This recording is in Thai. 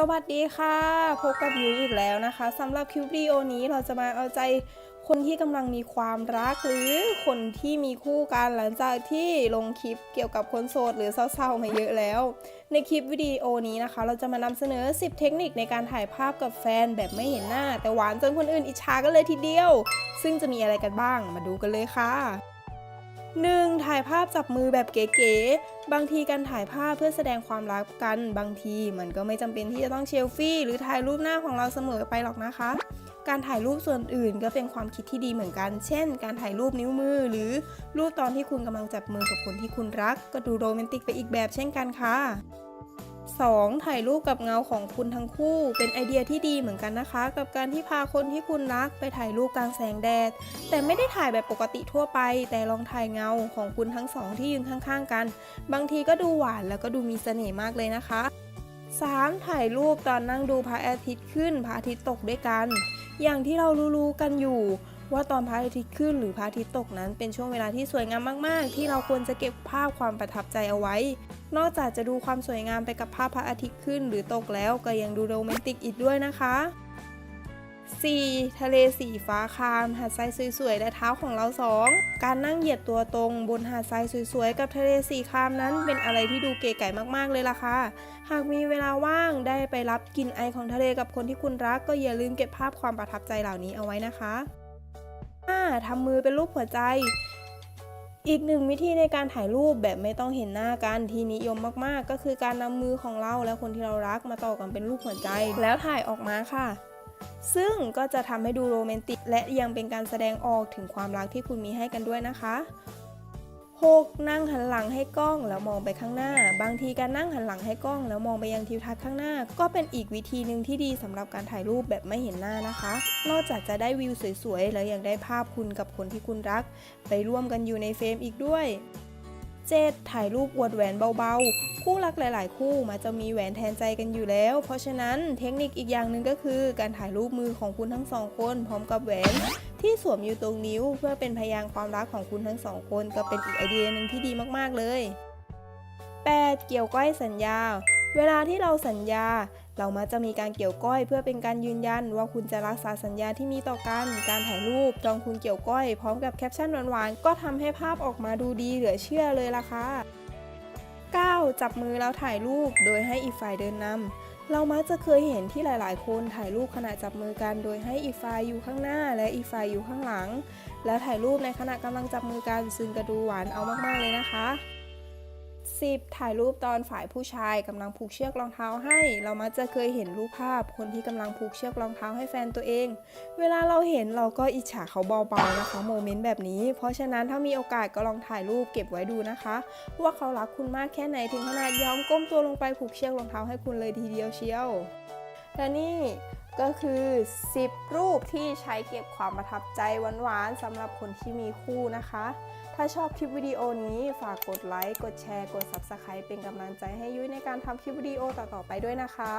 สวัสดีค่ะ พบกับยุ้ยอีกแล้วนะคะสำหรับคลิปวิดีโอนี้เราจะมาเอาใจคนที่กำลังมีความรักหรือคนที่มีคู่กันหลังจากที่ลงคลิปเกี่ยวกับคนโสดหรือเศร้าๆมาเยอะแล้ว ในคลิปวิดีโอนี้นะคะ เราจะมานำเสนอ 10 เทคนิคในการถ่ายภาพกับแฟนแบบไม่เห็นหน้า แต่หวานจนคนอื่นอิจฉากันเลยทีเดียว ซึ่งจะมีอะไรกันบ้างมาดูกันเลยค่ะ 1. ถ่ายภาพจับมือแบบเก๋ๆ บางทีการถ่ายภาพเพื่อแสดงความรักกัน บางทีมันก็ไม่จำเป็นที่จะต้องเชลฟี่หรือถ่ายรูปหน้าของเราเสมอไปหรอกนะคะ การถ่ายรูปส่วนอื่นก็เป็นความคิดที่ดีเหมือนกัน เช่น การถ่ายรูปนิ้วมือ หรือรูปตอนที่คุณกำลังจับมือกับคนที่คุณรัก ก็ดูโรแมนติกไปอีกแบบเช่นกันค่ะ 2. ถ่ายรูปกับเงาของคุณทั้งคู่ เป็นไอเดียที่ดีเหมือนกันนะคะ กับการที่พาคนที่คุณรักไปถ่ายรูปกลางแสงแดด แต่ไม่ได้ถ่ายแบบปกติทั่วไป แต่ลองถ่ายเงาของคุณทั้งสองที่ยืนข้างๆ กัน บางทีก็ดูหวานแล้วก็ดูมีเสน่ห์มากเลยนะคะ 3. ถ่ายรูปตอนนั่งดูพระอาทิตย์ขึ้นพระอาทิตย์ตกด้วยกัน อย่างที่เรารู้ๆกันอยู่ว่าตอนพระอาทิตย์ขึ้นหรือพระอาทิตย์ตกนั้นเป็นช่วงเวลาที่สวยงามมาก ๆ ที่เราควรจะเก็บภาพความประทับใจเอาไว้ นอกจากจะดูความสวยงามไปกับภาพพระอาทิตย์ขึ้นหรือตกแล้วก็ยังดูโรแมนติกอีกด้วยนะคะ 4. ทะเลสีฟ้าคาม หาดทรายสวยๆ และเท้าของเราสองการนั่งเหยียดตัวตรงบนหาดทรายสวยๆ กับทะเลสีคามนั้น เป็นอะไรที่ดูเก๋ไก๋มากๆเลยล่ะค่ะ หากมีเวลาว่างได้ไปรับกลิ่นไอของทะเลกับคนที่คุณรัก ก็อย่าลืมเก็บภาพความประทับใจเหล่านี้เอาไว้นะคะ 5. ทำมือเป็นรูปหัวใจ อีกหนึ่งวิธีในการถ่ายรูปแบบไม่ต้องเห็นหน้ากันที่นิยมมากๆ ก็คือการนำมือของเราและคนที่เรารักมาต่อกันเป็นรูปหัวใจ แล้วถ่ายออกมาค่ะ ซึ่งก็จะทำให้ดูโรแมนติก และยังเป็นการแสดงออกถึงความรักที่คุณมีให้กันด้วยนะคะ 6. นั่งหันหลังให้กล้องแล้วมองไปข้างหน้า บางทีการนั่งหันหลังให้กล้อง แล้วมองไปยังทิวทัศน์ข้างหน้า ก็เป็นอีกวิธีหนึ่งที่ดีสำหรับการถ่ายรูปแบบไม่เห็นหน้านะคะ นอกจากจะได้วิวสวยๆ แล้วยังได้ภาพคุณกับคนที่คุณรัก ไปร่วมกันอยู่ในเฟรมอีกด้วย 7. ถ่ายรูปอวดแหวนเบาๆ คู่รักหลายๆ คู่มักจะมีแหวนแทนใจกันอยู่แล้ว เพราะฉะนั้นเทคนิคอีกอย่างหนึ่งก็คือ การถ่ายรูปมือของคุณทั้งสองคน พร้อมกับแหวน ที่สวมอยู่ตรงนิ้ว เพื่อเป็นพยานความรักของคุณทั้งสองคน ก็เป็นอีกไอเดียหนึ่งที่ดีมากๆเลย 8. เกี่ยวก้อยสัญญา เวลาที่เราสัญญา เรามักจะมีการเกี่ยวก้อย เพื่อเป็นการยืนยันว่าคุณจะรักษาสัญญาที่มีต่อกัน การถ่ายรูปตอนคุณเกี่ยวก้อย พร้อมกับแคปชั่นหวานๆ ก็ทำให้ภาพออกมาดูดีเหลือเชื่อเลยล่ะค่ะ 9. จับมือแล้วถ่ายรูปโดยให้อีกฝ่ายเดินนำเรามักจะเคยเห็นที่หลาย ๆ คนถ่ายรูปขณะจับมือกัน โดยให้อีกฝ่ายอยู่ข้างหน้าและอีกฝ่ายอยู่ข้างหลัง แล้วถ่ายรูปในขณะกำลังจับมือกันซึ่งก็ดูหวานเอามากๆเลยนะคะ 10. ถ่ายรูปตอนฝ่ายผู้ชายกำลังผูกเชือกรองเท้าให้ เรามักจะเคยเห็นรูปภาพ คนที่กำลังผูกเชือกรองเท้าให้แฟนตัวเอง เวลาเราเห็นเราก็อิจฉาเขาเบาๆนะคะโมเมนต์แบบนี้ เพราะฉะนั้นถ้ามีโอกาสก็ลองถ่ายรูปเก็บไว้ดูนะคะ ว่าเขารักคุณมากแค่ไหนถึงขนาดยอมก้มตัวลงไปผูกเชือกรองเท้าให้คุณเลยทีเดียวเชียวและนี่ ก็คือ 10 รูปที่ใช้เก็บความประทับใจหวานๆสำหรับคนที่มีคู่นะคะ ถ้าชอบคลิปวิดีโอนี้ฝากกดไลค์ กดแชร์ กด Subscribe เป็นกำลังใจให้ยุ้ยในการทำคลิปวิดีโอต่อๆไปด้วยนะคะ